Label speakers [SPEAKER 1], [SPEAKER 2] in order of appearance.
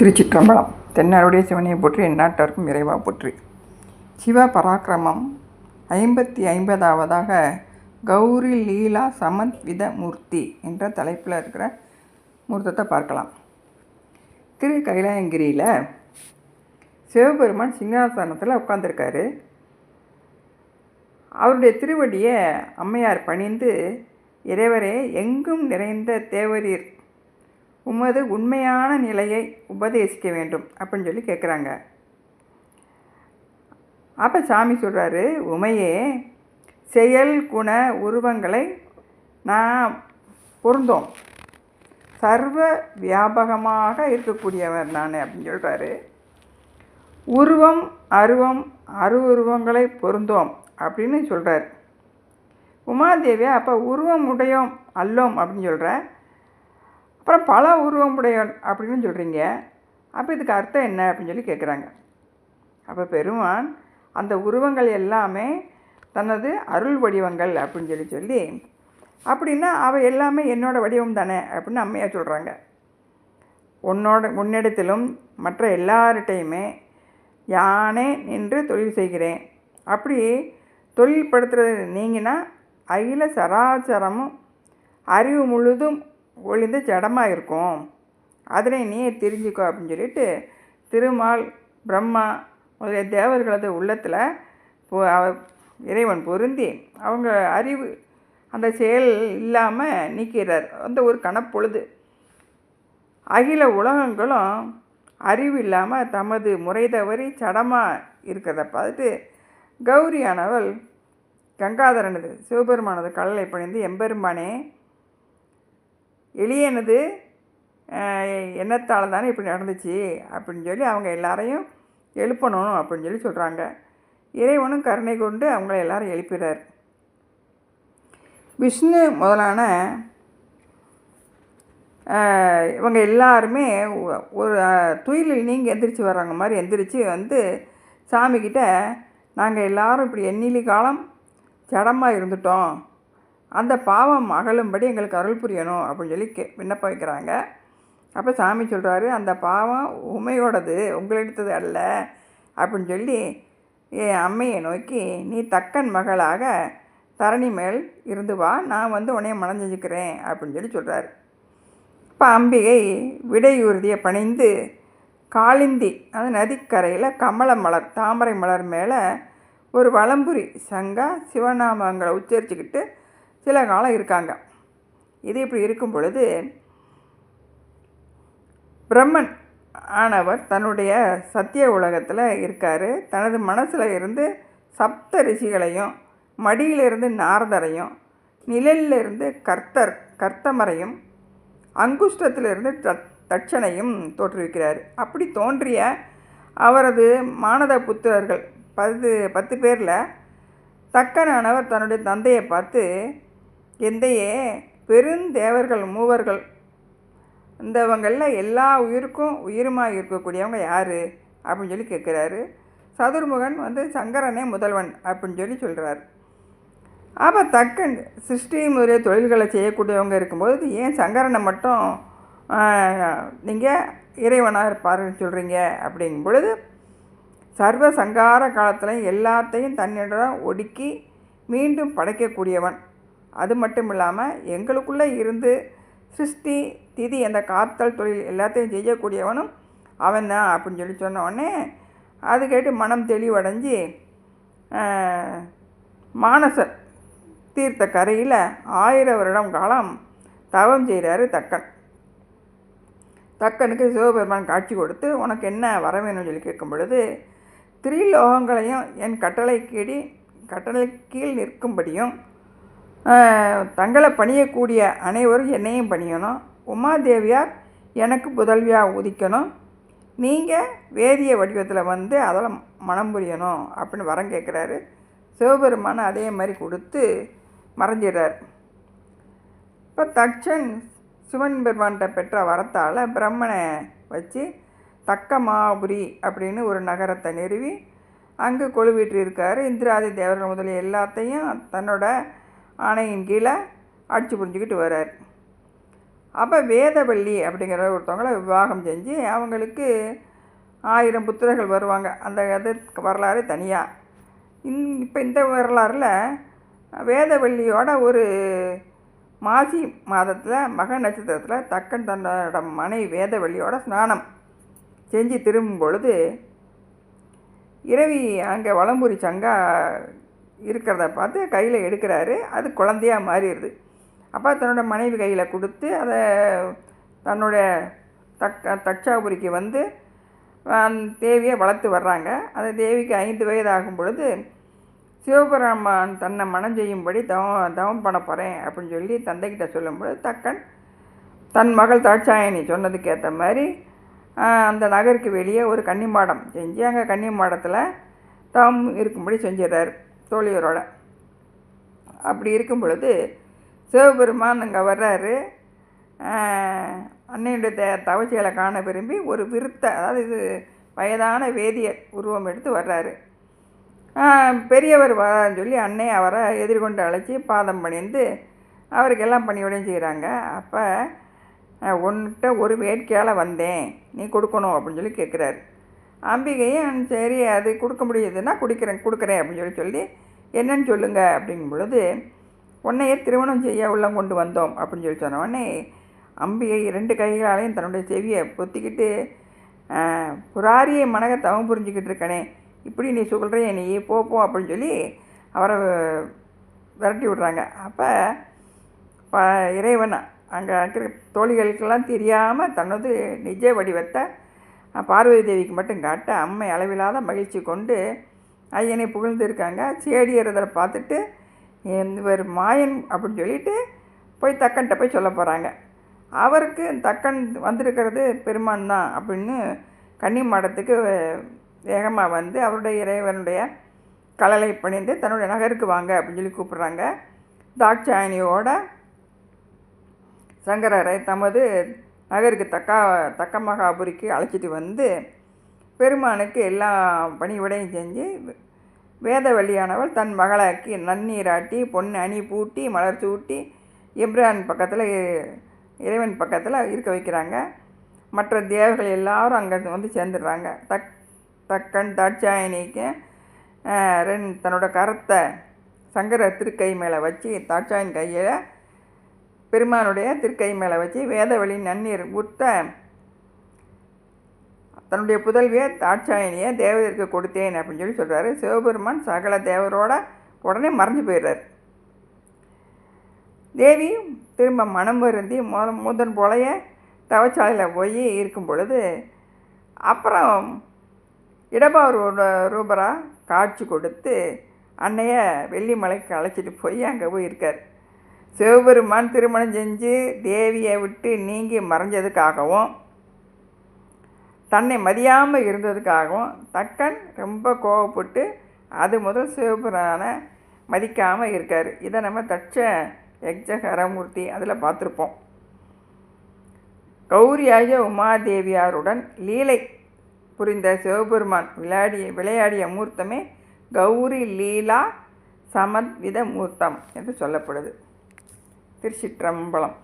[SPEAKER 1] திருச்சிற்றம்பலம். தென்னாருடைய சிவனையை போற்றி எந்நாட்டவர்க்கும் இறைவா போற்றி. சிவ பராக்கிரமம். ஐம்பத்தி ஐம்பதாவதாக கௌரி லீலா சமத்வித மூர்த்தி என்ற தலைப்பில் இருக்கிற மூர்த்தத்தை பார்க்கலாம். திரு கைலாயங்கிரியில் சிவபெருமான் சிங்காசனத்தில் உட்காந்துருக்காரு அவருடைய திருவடியை அம்மையார் பணிந்து இறைவரே எங்கும் நிறைந்த தேவரீர் உமது உண்மையான நிலையை உபதேசிக்க வேண்டும் அப்படின்னு சொல்லி கேட்குறாங்க அப்போ சாமி சொல்கிறாரு உமையே செயல் குண உருவங்களை நான் பொருந்தோம். சர்வ வியாபகமாக இருக்கக்கூடியவர் நான் அப்படின்னு சொல்கிறாரு உருவம் அருவம் அருவுருவங்களை பொருந்தோம் அப்படின்னு சொல்கிறார் உமாதேவியா அப்போ உருவம் உடையோம் அல்லோம் அப்படின்னு சொல்கிறேன் அப்புறம் பல உருவமுடையவன் அப்படின்னு சொல்கிறீங்க அப்போ இதுக்கு அர்த்தம் என்ன அப்படின்னு சொல்லி கேட்குறாங்க அப்போ பெருமான் அந்த உருவங்கள் எல்லாமே தனது அருள் வடிவங்கள் அப்படின்னு சொல்லி சொல்லி அப்படின்னா அவ எல்லாமே என்னோடய வடிவம் தானே அப்படின்னு அம்மையாக சொல்கிறாங்க உன்னோட உன்னிடத்திலும் மற்ற எல்லார்கிட்டையுமே யானே நின்று தொழில் செய்கிறேன். அப்படி தொழில் படுத்துறது அகில சராச்சரமும் அறிவு முழுதும் ஒளிந்து ஜடமாக இருக்கும் அதனை நீ தெரிஞ்சுக்கோ அப்படின்னு சொல்லிட்டு திருமால் பிரம்மா முதலிய தேவர்களது உள்ளத்தில் இறைவன் பொருந்தி அவங்க அறிவு அந்த செயல் இல்லாமல் நீக்கிறார். அந்த ஒரு கணப்பொழுது அகில உலகங்களும் அறிவு இல்லாமல் தமது முறை தவறி சடமாக இருக்கிறத பார்த்துட்டு கௌரியானவள் கங்காதரனது சிவபெருமானது கடலை பணிந்து எம்பெருமானே எளியனது எண்ணத்தால் தானே இப்படி நடந்துச்சு அப்படின்னு சொல்லி அவங்க எல்லாரையும் எழுப்பணும் அப்படின்னு சொல்லி சொல்கிறாங்க இறைவனும் கருணை கொண்டு அவங்கள எல்லாரும் எழுப்பிறார். விஷ்ணு முதலான இவங்க எல்லாருமே ஒரு துயிலில் நீங்கள் எந்திரிச்சு வர்றாங்க மாதிரி எந்திரிச்சு வந்து சாமிக்கிட்ட நாங்கள் எல்லாரும் இப்படி எண்ணிலி காலம் ஜடமாக இருந்துட்டோம். அந்த பாவம் அகலும்படி எங்களுக்கு அருள் புரியணும் அப்படின்னு சொல்லி கே விண்ணப்பம் வைக்கிறாங்க. அப்போ சாமி சொல்கிறாரு அந்த பாவம் உமையோடது உங்களிடத்தது அல்ல அப்படின்னு சொல்லி என் அம்மையை நோக்கி நீ தக்கன் மகளாக தரணி மேல் இருந்து வா நான் வந்து உன்னைய மணஞ்சிக்கிறேன் அப்படின்னு சொல்லி சொல்கிறாரு இப்போ அம்பிகை விடையுறுதியை பணிந்து காளிந்தி அது நதிக்கரையில் கமல மலர் தாமரை மலர் மேலே ஒரு வளம்புரி சங்கா சிவநாமங்களை உச்சரிச்சுக்கிட்டு சில காலம் இருக்காங்க. இது இப்படி இருக்கும் பொழுது பிரம்மன் ஆனவர் தன்னுடைய சத்திய உலகத்தில் இருக்கார். தனது மனசில் இருந்து சப்த ரிஷிகளையும் மடியிலிருந்து நாரதரையும் நிழலில் இருந்து கர்த்தர் கர்த்தமரையும் அங்குஷ்டத்திலிருந்து தட்சணையும் தோற்றுவிக்கிறார். அப்படி தோன்றிய அவரது மானத புத்திரர்கள் பத்து பத்து பேரில் தக்கனானவர் தன்னுடைய தந்தையை பார்த்து எந்தையே பெருந்தேவர்கள் மூவர்கள். இந்தவங்களில் எல்லா உயிருக்கும் உயிருமாக இருக்கக்கூடியவங்க யார்? அப்படின்னு சொல்லி கேட்குறாரு. சதுர்முகன் வந்து சங்கரனே முதல்வன் அப்படின்னு சொல்லி சொல்கிறார் அப்போ தக்கன் சிருஷ்டி முதலிய தொழில்களை செய்யக்கூடியவங்க இருக்கும்போது ஏன் சங்கரனை மட்டும் நீங்கள் இறைவனாக இருப்பாருன்னு சொல்கிறீங்க அப்படிங்கும் பொழுது சர்வ சங்கார காலத்தில் எல்லாத்தையும் தன்னிடம் ஒடுக்கி மீண்டும் படைக்கக்கூடியவன். அது மட்டும் இல்லாமல் எங்களுக்குள்ளே இருந்து சிருஷ்டி திதி அந்த காத்தல் தொழில் எல்லாத்தையும் செய்யக்கூடியவனும் அவன் தான் அப்படின்னு சொல்லி சொன்ன அது கேட்டு மனம் தெளிவடைஞ்சு மானசர் தீர்த்த கரையில் ஆயிரம் வருடம் காலம் தவம் செய்கிறாரு தக்கன். தக்கனுக்கு சிவபெருமான் காட்சி கொடுத்து உனக்கு என்ன வர வேணும்னு சொல்லி கேட்கும் பொழுது திரிலோகங்களையும் என் கட்டளை கீழி கட்டளை கீழ் நிற்கும்படியும் தங்களை பணியக்கூடிய அனைவரும் என்னையும் பணியணும். உமாதேவியார் எனக்கு புதல்வியாக உதிக்கணும். நீங்கள் வேதிய வடிவத்தில் வந்து அதில் மனம் புரியணும் அப்படின்னு வரம் கேட்குறாரு சிவபெருமான் அதே மாதிரி கொடுத்து மறைஞ்சிடுறார். இப்போ தக்ஷன் சிவன் பெருமான்கிட்ட பெற்ற வரத்தால் பிரம்மனை வச்சு தக்கமாபுரி அப்படின்னு ஒரு நகரத்தை நிறுவி அங்கே கொழுவிட்டு இருக்கார் இந்திராதி தேவர்கள் முதலிய எல்லாத்தையும் தன்னோட ஆணையின் கீழே ஆட்சி புரிஞ்சுக்கிட்டு வர்றார் அப்போ வேதவள்ளி அப்படிங்கிற ஒருத்தவங்கள விவாகம் செஞ்சு அவங்களுக்கு ஆயிரம் புத்திரர்கள் வருவாங்க. அந்த இது வரலாறு தனியாக இன் இப்போ இந்த வரலாறில் வேதவள்ளியோட ஒரு மாசி மாதத்தில் மக நட்சத்திரத்தில் தக்கன் தன்னோட மனை வேதவள்ளியோட ஸ்நானம் செஞ்சு திரும்பும் பொழுது இரவி அங்கே வளம்புரி சங்கா இருக்கிறத பார்த்து கையில் எடுக்கிறாரு. அது குழந்தையாக மாறிடுது. அப்போ தன்னோட மனைவி கையில் கொடுத்து அதை தன்னுடைய தக் தட்சாபுரிக்கு வந்து அந்த தேவியை வளர்த்து வர்றாங்க. அந்த தேவிக்கு ஐந்து வயது ஆகும் பொழுது சிவபெருமான் தன்னை மனம் செய்யும்படி தவம் தவம் பண்ண போகிறேன் அப்படின்னு சொல்லி தந்தைக்கிட்ட சொல்லும்பொழுது தக்கன் தன் மகள் தாட்சாயணி சொன்னதுக்கு ஏற்ற மாதிரி அந்த நகருக்கு வெளியே ஒரு கன்னிமாடம் செஞ்சு அங்கே கன்னிமாடத்தில் தவம் இருக்கும்படி செஞ்சிடறாரு. தோழியரோட. அப்படி இருக்கும் பொழுது சிவபெருமான் அங்கே வர்றாரு. அன்னையுடைய த தவச்சிகளை காண விரும்பி ஒரு விருத்த அதாவது இது வயதான வேதியர் உருவம் எடுத்து வர்றாரு. பெரியவர் வரான்னு சொல்லி அன்னை அவரை எதிர்கொண்டு அழைச்சி பாதம் பணிந்து அவருக்கு எல்லாம் பணியோடையும் செய்கிறாங்க அப்போ உன்கிட்ட ஒரு வேட்கையால் வந்தேன். நீ கொடுக்கணும் அப்படின்னு சொல்லி கேட்குறாரு அம்பிகையும் சரி அது கொடுக்க முடியுதுன்னா குடிக்கிறேன் கொடுக்குறேன் அப்படின்னு சொல்லி சொல்லி என்னன்னு சொல்லுங்க அப்படிங்கும் பொழுது உன்னையே திருமணம் செய்ய உள்ளம் கொண்டு வந்தோம் அப்படின்னு சொல்லி சொன்ன உடனே அம்பிகை ரெண்டு கைகளாலையும் தன்னுடைய செவியை பொத்திக்கிட்டு புராரியை மனக தவம் புரிஞ்சுக்கிட்டு இருக்கனே இப்படி நீ சொல்கிறிய நீ போ போ அப்படின்னு சொல்லி அவரை விரட்டி விட்றாங்க. அப்போ ப இறைவன் அங்கே இருக்கிற தோழிகளுக்கெல்லாம் தெரியாமல் தனது நிஜ வடிவத்தை பார்வதி தேவிக்கு மட்டும் காட்ட அம்மை அளவில்லாத மகிழ்ச்சி கொண்டு ஐயனை புகழ்ந்துருக்காங்க சேடியறதை பார்த்துட்டு இவர் மாயன் அப்படின்னு சொல்லிட்டு போய் தக்கன்கிட்ட போய் சொல்ல போகிறாங்க அவருக்கு தக்கன் வந்திருக்கிறது பெருமான் தான் அப்படின்னு கன்னி மாடத்துக்கு வேகமாக வந்து அவருடைய இறைவனுடைய கலலை பணிந்து தன்னுடைய நகருக்கு வாங்க அப்படின்னு சொல்லி கூப்பிட்றாங்க. தாட்சாயணியோட சங்கரரை தமது நகருக்கு தக்கா தக்க மகாபுரிக்கு அழைச்சிட்டு வந்து பெருமானுக்கு எல்லா பணிவிடையும் செஞ்சு வேதவழியானவள் தன் மகளாக்கி நன்னீராட்டி பொண்ணு அணி பூட்டி மலர் சூட்டி இப்ரான் பக்கத்தில் இறைவன் பக்கத்தில் இருக்க வைக்கிறாங்க. மற்ற தேவர்கள் எல்லாரும் அங்கே வந்து சேர்ந்துடுறாங்க. தக் தக்கன் தாட்சாயணிக்கு ரெண்டு தன்னோட கரத்தை சங்கர திருக்கை மேலே வச்சு தாட்சாயன் கையில் பெருமானுடைய திருக்கை மேலே வச்சு வேதவழி நன்னீர் ஊற்ற தன்னுடைய புதல்வியை தாட்சாயணியை தேவதற்கு கொடுத்தேன் அப்படின்னு சொல்லி சொல்கிறாரு சிவபெருமான் சகல தேவரோட உடனே மறைஞ்சு போயிடுறார். தேவி திரும்ப மனம் வருந்தி மொ முதன் போலைய தவச்சாலையில் போய் இருக்கும் பொழுது அப்புறம் இடபார் ரூபராக காட்சி கொடுத்து அன்னைய வெள்ளிமலைக்கு அழைச்சிட்டு போய் அங்கே போய் இருக்கார் சிவபெருமான் திருமணம் செஞ்சு தேவியை விட்டு நீங்கி மறைஞ்சதுக்காகவும் தன்னை மதியாமல் இருந்ததுக்காகவும் தக்கன் ரொம்ப கோவப்பட்டு அது முதல் சிவபுரானை மதிக்காமல் இருக்கார். இதை நம்ம தட்ச யக்ஜகரமூர்த்தி அதில் பார்த்துருப்போம். கௌரியாகிய உமாதேவியாருடன் லீலை புரிந்த சிவபெருமான் விளையாடிய விளையாடிய மூர்த்தமே கௌரி லீலா சமத்வித மூர்த்தம் என்று சொல்லப்படுது. திருச்சிற்றம்பலம்